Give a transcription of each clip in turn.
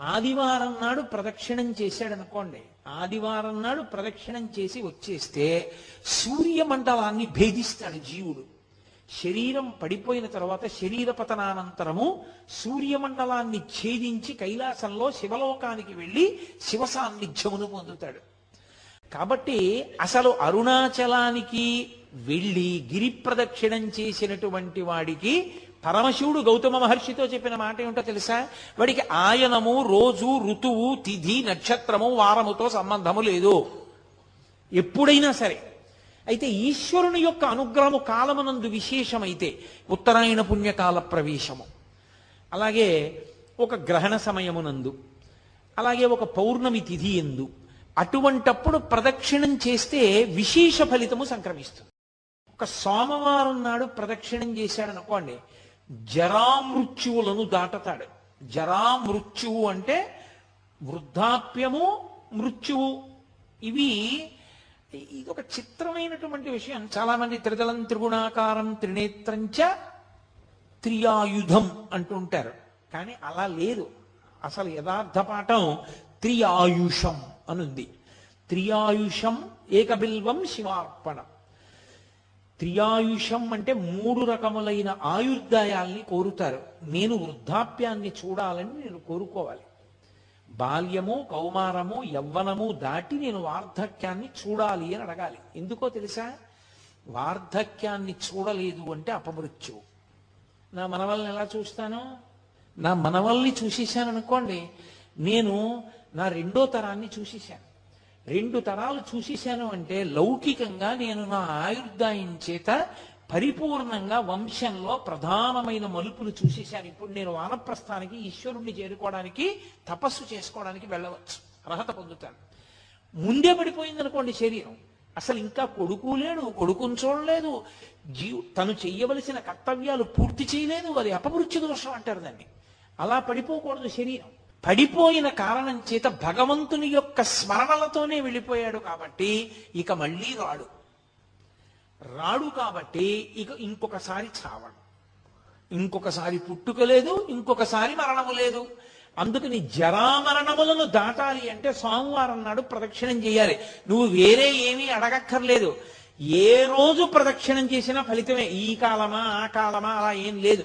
ఆదివారం నాడు ప్రదక్షిణం చేశాడు అనుకోండి ఆదివారం నాడు ప్రదక్షిణం చేసి వచ్చేస్తే సూర్యమండలాన్ని భేదిస్తాడు జీవుడు. శరీరం పడిపోయిన తర్వాత శరీర పతనానంతరము సూర్యమండలాన్ని ఛేదించి కైలాసంలో శివలోకానికి వెళ్ళి శివ సాన్నిధ్యమును పొందుతాడు. కాబట్టి అసలు అరుణాచలానికి వెళ్ళి గిరి ప్రదక్షిణం చేసినటువంటి వాడికి పరమశివుడు గౌతమ మహర్షితో చెప్పిన మాట ఏమిటో తెలుసా? వాడికి ఆయనము రోజు ఋతువు తిథి నక్షత్రము వారముతో సంబంధము లేదు. ఎప్పుడైనా సరే. అయితే ఈశ్వరుని యొక్క అనుగ్రహము కాలమునందు విశేషమైతే ఉత్తరాయణ పుణ్యకాల ప్రవేశము. అలాగే ఒక గ్రహణ సమయమునందు అలాగే ఒక పౌర్ణమి తిథి ఎందు అటువంటప్పుడు ప్రదక్షిణం చేస్తే విశేష ఫలితము సంక్రమిస్తుంది. ఒక సోమవారం నాడు ప్రదక్షిణం చేశాడనుకోండి అనుకోండి జరామృత్యువులను దాటతాడు. జరామృత్యువు అంటే వృద్ధాప్యము మృత్యువు. ఇవి ఇది ఒక చిత్రమైనటువంటి విషయం. చాలా మంది త్రిదలం త్రిగుణాకారం త్రినేత్రంచ త్రియాయుధం అంటుంటారు కానీ అలా లేదు అసలు యథార్థ పాఠం త్రియాయుషం అనుంది. త్రియాయుషం ఏకబిల్వం శివార్పణం. త్రియాయుషం అంటే మూడు రకములైన ఆయుర్దాయాల్ని కోరుతారు. నేను వృద్ధాప్యాన్ని చూడాలని నేను కోరుకోవాలి. బాల్యము కౌమారము యవ్వనము దాటి నేను వార్ధక్యాన్ని చూడాలి అని అడగాలి. ఎందుకో తెలుసా? వార్ధక్యాన్ని చూడలేదు అంటే అపమృత్యువు నా మనవల్ని ఎలా చూస్తాను? నా మనవల్ని చూసేశాను అనుకోండి. నేను నా రెండో తరాన్ని చూసేశాను. రెండు తరాలు చూసేశాను అంటే లౌకికంగా నేను నా ఆయుర్దాయం చేత పరిపూర్ణంగా వంశంలో ప్రధానమైన మలుపులు చూసేశాను. ఇప్పుడు నేను వానప్రస్థానికి ఈశ్వరుణ్ణి చేరుకోవడానికి తపస్సు చేసుకోవడానికి వెళ్ళవచ్చు. అర్హత పొందుతాను. ముందే పడిపోయింది అనుకోండి శరీరం. అసలు ఇంకా కొడుకు లేడు కొడుకుని చూడలేదు. జీవు తను చెయ్యవలసిన కర్తవ్యాలు పూర్తి చేయలేదు. అది అపమృత్యు దోషం అంటారు దాన్ని. అలా పడిపోకూడదు శరీరం. పడిపోయిన కారణం చేత భగవంతుని యొక్క స్మరణలతోనే వెళ్ళిపోయాడు కాబట్టి ఇక మళ్ళీ రాడు. రాడు కాబట్టి ఇక ఇంకొకసారి చావడు. ఇంకొకసారి పుట్టుక లేదు ఇంకొకసారి మరణము లేదు. అందుకని జరామరణములను దాటాలి అంటే సోమవారం నాడు ప్రదక్షిణం చేయాలి. నువ్వు వేరే ఏమీ అడగక్కర్లేదు. ఏ రోజు ప్రదక్షిణం చేసినా ఫలితమే. ఈ కాలమా ఆ కాలమా అలా ఏం లేదు.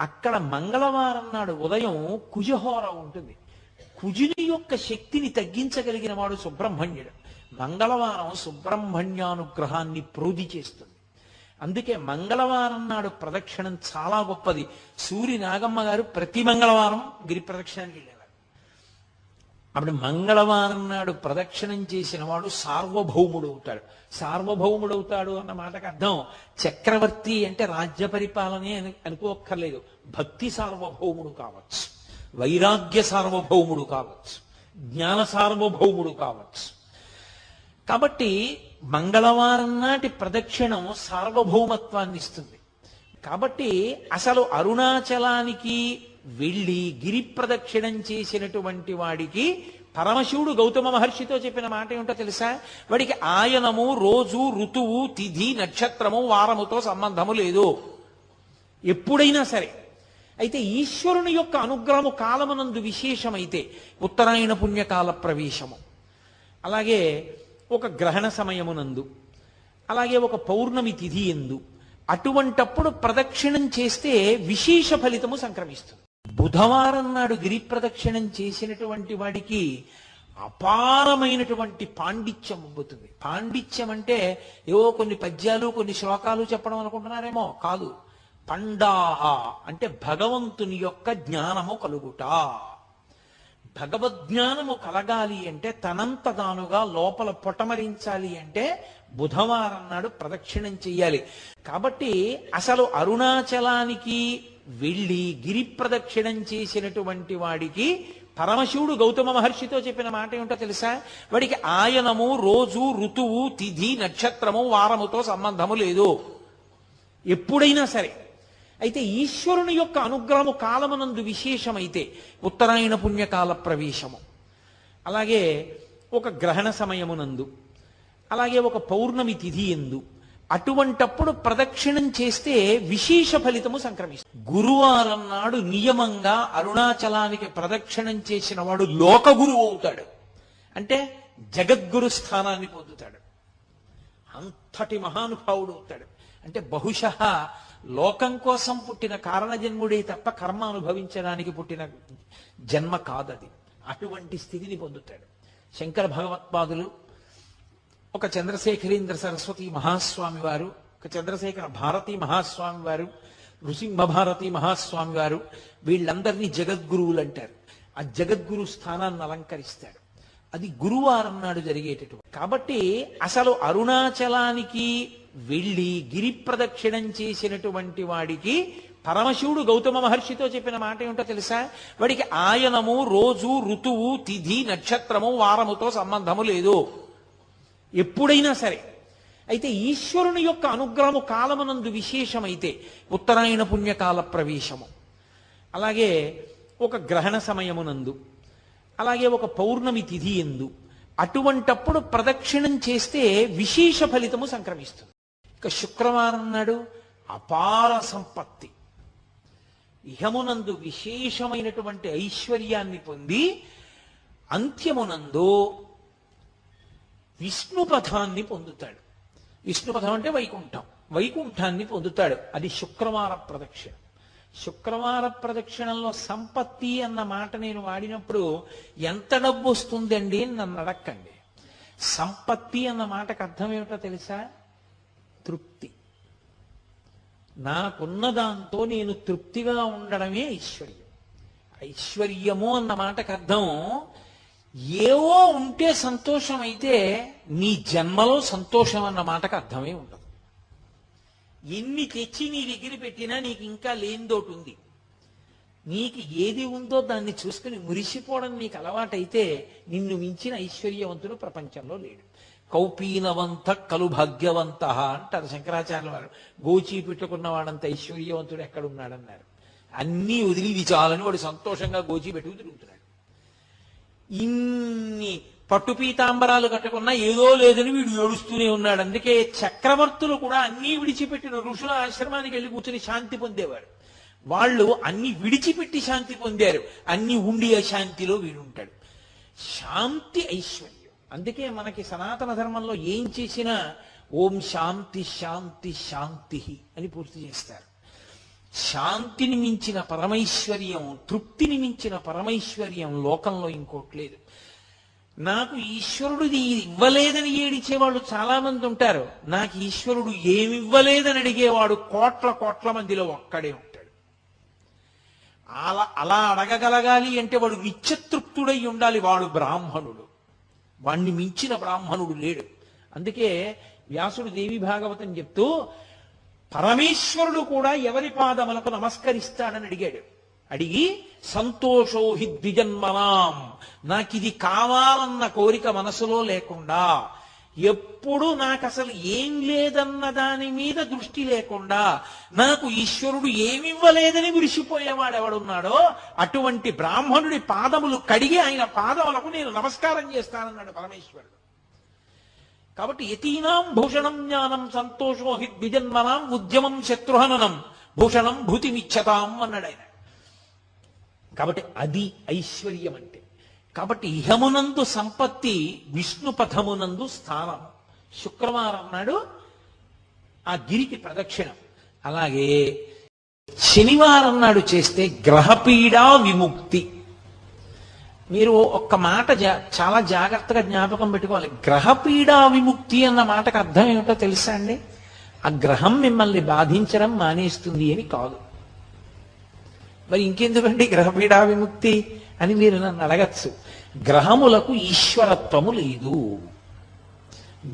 అక్కడ మంగళవారం నాడు ఉదయం కుజహోర ఉంటుంది. కుజుని యొక్క శక్తిని తగ్గించగలిగిన వాడు సుబ్రహ్మణ్యుడు. మంగళవారం సుబ్రహ్మణ్యానుగ్రహాన్ని ప్రోధి చేస్తుంది. అందుకే మంగళవారం నాడు ప్రదక్షిణం చాలా గొప్పది. సూరి నాగమ్మ గారు ప్రతి మంగళవారం గిరి ప్రదక్షిణానికి వెళ్ళారు అప్పుడు మంగళవారం నాడు ప్రదక్షిణం చేసిన వాడు సార్వభౌముడు అవుతాడు. సార్వభౌముడు అవుతాడు అన్న మాటకు అర్థం. చక్రవర్తి అంటే రాజ్య పరిపాలనే అని అనుకోక్కర్లేదు. భక్తి సార్వభౌముడు కావచ్చు. వైరాగ్య సార్వభౌముడు కావచ్చు. జ్ఞాన సార్వభౌముడు కావచ్చు. కాబట్టి మంగళవారం నాటి ప్రదక్షిణం సార్వభౌమత్వాన్ని ఇస్తుంది. కాబట్టి అసలు అరుణాచలానికి వెళ్ళి గిరి ప్రదక్షిణం చేసినటువంటి వాడికి పరమశివుడు గౌతమ మహర్షితో చెప్పిన మాట ఏమిటో తెలుసా? వాడికి ఆయనము రోజు ఋతువు తిథి నక్షత్రము వారముతో సంబంధము లేదు. ఎప్పుడైనా సరే. అయితే ఈశ్వరుని యొక్క అనుగ్రహము కాలమునందు విశేషమైతే ఉత్తరాయణ పుణ్యకాల ప్రవేశము. అలాగే ఒక గ్రహణ సమయమునందు అలాగే ఒక పౌర్ణమి తిథి ఎందు అటువంటప్పుడు ప్రదక్షిణం చేస్తే విశేష ఫలితము సంక్రమిస్తుంది. బుధవారం నాడు గిరి ప్రదక్షిణం చేసినటువంటి వాడికి అపారమైనటువంటి పాండిత్యం అవ్వుతుంది పాండిత్యం అంటే ఏవో కొన్ని పద్యాలు కొన్ని శ్లోకాలు చెప్పడం అనుకుంటున్నారేమో? కాదు. పండాహ అంటే భగవంతుని యొక్క జ్ఞానము కలుగుట. భగవద్జ్ఞానము కలగాలి అంటే తనంత తానుగా లోపల పొటమరించాలి అంటే బుధవారం నాడు ప్రదక్షిణం చెయ్యాలి. కాబట్టి అసలు అరుణాచలానికి వెళ్ళి గిరి ప్రదక్షిణం చేసినటువంటి వాడికి పరమశివుడు గౌతమ మహర్షితో చెప్పిన మాట ఏమిటో తెలుసా? వాడికి ఆయనము రోజు ఋతువు తిథి నక్షత్రము వారముతో సంబంధము లేదు. ఎప్పుడైనా సరే. అయితే ఈశ్వరుని యొక్క అనుగ్రహము కాలమునందు విశేషమైతే ఉత్తరాయణ పుణ్యకాల ప్రవేశము. అలాగే ఒక గ్రహణ సమయమునందు అలాగే ఒక పౌర్ణమి తిథి ఎందు అటువంటప్పుడు ప్రదక్షిణం చేస్తే విశేష ఫలితము సంక్రమిస్తుంది. గురువారం నాడు నియమంగా అరుణాచలానికి ప్రదక్షిణం చేసిన వాడు లోక గురువు అవుతాడు. అంటే జగద్గురు స్థానాన్ని పొందుతాడు. అంతటి మహానుభావుడు అవుతాడు. అంటే బహుశ లోకం కోసం పుట్టిన కారణజన్ముడే తప్ప కర్మ అనుభవించడానికి పుట్టిన జన్మ కాదది. అటువంటి స్థితిని పొందుతాడు. శంకర భగవత్పాదులు ఒక చంద్రశేఖరేంద్ర సరస్వతి మహాస్వామి వారు ఒక చంద్రశేఖర భారతీ మహాస్వామి వారు నృసింహ భారతి మహాస్వామి వారు వీళ్ళందరినీ జగద్గురువులు అంటారు. ఆ జగద్గురు స్థానాన్ని అలంకరిస్తాడు అది గురువారం నాడు జరిగేటటువంటి. కాబట్టి అసలు అరుణాచలానికి వెళ్ళి గిరి ప్రదక్షిణం చేసినటువంటి వాడికి పరమశివుడు గౌతమ మహర్షితో చెప్పిన మాట ఏమిటో తెలుసా? వాడికి ఆయనము రోజు ఋతువు తిథి నక్షత్రము వారముతో సంబంధము లేదు. ఎప్పుడైనా సరే. అయితే ఈశ్వరుని యొక్క అనుగ్రహము కాలమనందు విశేషమైతే ఉత్తరాయణ పుణ్యకాల ప్రవేశము. అలాగే ఒక గ్రహణ సమయమునందు అలాగే ఒక పౌర్ణమి తిథి ఎందు అటువంటప్పుడు ప్రదక్షిణం చేస్తే విశేష ఫలితము సంక్రమిస్తుంది. ఇక శుక్రవారం నాడు అపార సంపత్తి. ఇహమునందు విశేషమైనటువంటి ఐశ్వర్యాన్ని పొంది అంత్యమునందు విష్ణుపథాన్ని పొందుతాడు. విష్ణుపథం అంటే వైకుంఠం. వైకుంఠాన్ని పొందుతాడు. అది శుక్రవార ప్రదక్షిణ. శుక్రవార ప్రదక్షిణంలో సంపత్తి అన్న మాట నేను వాడినప్పుడు ఎంత డబ్బు వస్తుందండి అని నన్ను అడక్కండి. సంపత్తి అన్న మాటకు అర్థం ఏమిటో తెలుసా? తృప్తి. నాకున్న దాంతో నేను తృప్తిగా ఉండడమే ఐశ్వర్యం. ఐశ్వర్యము అన్న మాటకు అర్థం ఏవో ఉంటే సంతోషం అయితే నీ జన్మలో సంతోషం అన్న మాటకు అర్థమే ఉండదు. ఎన్ని తెచ్చి నీ దగ్గర పెట్టినా నీకు ఇంకా లేనిదోటి ఉంది. నీకు ఏది ఉందో దాన్ని చూసుకుని మురిసిపోవడం నీకు అలవాటైతే నిన్ను మించిన ఐశ్వర్యవంతుడు ప్రపంచంలో లేడు. కౌపీనవంత కలు భాగ్యవంత అంటారు శంకరాచార్యుల వారు గోచి పెట్టుకున్న వాడంత ఐశ్వర్యవంతుడు ఎక్కడున్నాడన్నారు. అన్నీ వదిలి ఇది చాలని వాడు సంతోషంగా గోచి పెట్టుకు తిరుగుతున్నాడు. ఇన్ని పట్టు పీతాంబరాలు కట్టుకున్నా ఏదో లేదని వీడు ఏడుస్తూనే ఉన్నాడు. అందుకే చక్రవర్తులు కూడా అన్నీ విడిచిపెట్టిన ఋషుల ఆశ్రమానికి వెళ్ళి కూర్చుని శాంతి పొందేవారు వాళ్ళు అన్ని విడిచిపెట్టి శాంతి పొందారు. అన్ని ఉండి అశాంతిలో వీడుంటాడు. శాంతి ఐశ్వర్యం. అందుకే మనకి సనాతన ధర్మంలో ఏం చేసినా ఓం శాంతి శాంతి శాంతి అని పూర్తి చేస్తారు. శాంతిని మించిన పరమైశ్వర్యం తృప్తిని మించిన పరమైశ్వర్యం లోకంలో ఇంకోటి లేదు. నాకు ఈశ్వరుడు ఇవ్వలేదని ఏడిచేవాళ్ళు చాలా మంది ఉంటారు. నాకు ఈశ్వరుడు ఏమివ్వలేదని అడిగేవాడు కోట్ల కోట్ల మందిలో ఒక్కడే ఉంటాడు. అలా అలా అడగగలగాలి అంటే వాడు నిత్యతృప్తుడై ఉండాలి. వాడు బ్రాహ్మణుడు. వాణ్ణి మించిన బ్రాహ్మణుడు లేడు. అందుకే వ్యాసుడు దేవి భాగవతం చెప్తూ పరమేశ్వరుడు కూడా ఎవరి పాదములకు నమస్కరిస్తాడని అడిగాడు. అడిగి సంతోషో హి ద్విజన్మనాం. నాకిది కావాలన్న కోరిక మనసులో లేకుండా ఎప్పుడు నాకు అసలు ఏం లేదన్న దాని మీద దృష్టి లేకుండా నాకు ఈశ్వరుడు ఏమివ్వలేదని విరిసిపోయేవాడు ఎవడున్నాడో అటువంటి బ్రాహ్మణుడి పాదములు కడిగి ఆయన పాదములకు నేను నమస్కారం చేస్తానన్నాడు పరమేశ్వరుడు. కాబట్టి యతీనాం భూషణం జ్ఞానం సంతోషో హి ద్విజన్మనాం ఉద్యమం శత్రుహననం. భూషణం భూతిమిచ్చతాం అన్నాడు ఆయన. కాబట్టి అది ఐశ్వర్యం అంటే కాబట్టి ఇహమునందు సంపత్తి విష్ణు పథమునందు స్థానం. శుక్రవారం నాడు ఆ గిరికి ప్రదక్షిణం. అలాగే శనివారం నాడు చేస్తే గ్రహపీడా విముక్తి. మీరు ఒక్క మాట జా- చాలా జాగ్రత్తగా జ్ఞాపకం పెట్టుకోవాలి. గ్రహపీడా విముక్తి అన్న మాటకు అర్థం ఏమిటో తెలుసా అండి? ఆ గ్రహం మిమ్మల్ని బాధించడం మానేస్తుంది అని కాదు. మరి ఇంకెందుకండి గ్రహపీడా విముక్తి అని మీరు నన్ను అడగచ్చు. గ్రహములకు ఈశ్వరత్వము లేదు.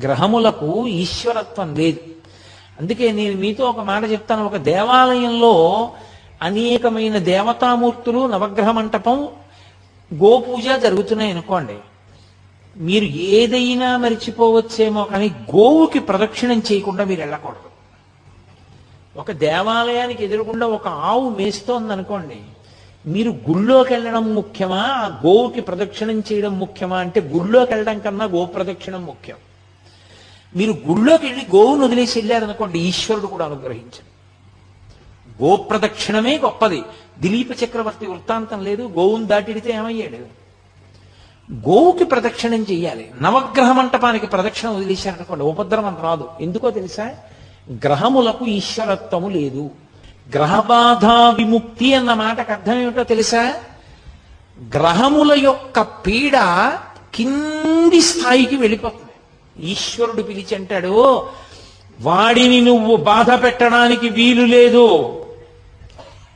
గ్రహములకు ఈశ్వరత్వం లేదు. అందుకే నేను మీతో ఒక మాట చెప్తాను. ఒక దేవాలయంలో అనేకమైన దేవతామూర్తులు నవగ్రహ మంటపం గోపూజ జరుగుతున్నాయి అనుకోండి. మీరు ఏదైనా మరిచిపోవచ్చేమో కానీ గోవుకి ప్రదక్షిణం చేయకుండా మీరు వెళ్ళకూడదు. ఒక దేవాలయానికి ఎదురుకుండా ఒక ఆవు మేస్తోంది అనుకోండి మీరు గుళ్ళోకి వెళ్ళడం ముఖ్యమా? ఆ గోవుకి ప్రదక్షిణం చేయడం ముఖ్యమా? అంటే గుళ్ళోకి వెళ్ళడం కన్నా గో ప్రదక్షిణం ముఖ్యం. మీరు గుళ్ళోకి వెళ్ళి గోవును వదిలేసి వెళ్ళారనుకోండి ఈశ్వరుడు కూడా అనుగ్రహించండి. గోప్రదక్షిణమే గొప్పది. దిలీప చక్రవర్తి వృత్తాంతం లేదు గోవును దాటిడితే ఏమయ్యాడు? గోవుకి ప్రదక్షిణం చెయ్యాలి. నవగ్రహ మంటపానికి ప్రదక్షిణ వదిలేశారనుకోండి ఉపద్రవం రాదు. ఎందుకో తెలుసా? గ్రహములకు ఈశ్వరత్వము లేదు. గ్రహబాధ విముక్తి అన్న మాటకు అర్థం ఏమిటో తెలుసా? గ్రహముల యొక్క పీడ కింది స్థాయికి వెళ్ళిపోతుంది. ఈశ్వరుడు పిలిచి అంటాడు వాడిని నువ్వు బాధ పెట్టడానికి వీలు లేదు.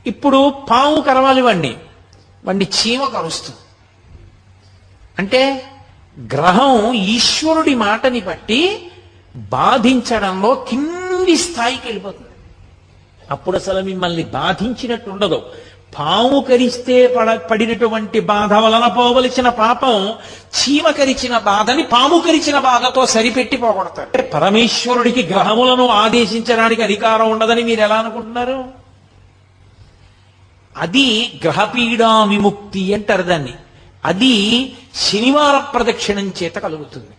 ఇప్పుడు పాము కరవాలి వండి వండి చీమ కరుస్తుంది. అంటే గ్రహం ఈశ్వరుడి మాటని బట్టి బాధించడంలో కింది స్థాయికి వెళ్ళిపోతుంది. అప్పుడు అసలు మిమ్మల్ని బాధించినట్టు ఉండదు. పాము కరిస్తే పడ పడినటువంటి బాధ వలన పోవలసిన పాపం చీమ కరిచిన బాధని పాము కరిచిన బాధతో సరిపెట్టి పోగొడతారు. అంటే పరమేశ్వరుడికి గ్రహములను ఆదేశించడానికి అధికారం ఉండదని మీరు ఎలా అనుకుంటున్నారు? అది గ్రహపీడా విముక్తి అంటారు దాన్ని. అది శనివార ప్రదక్షిణం చేత కలుగుతుంది.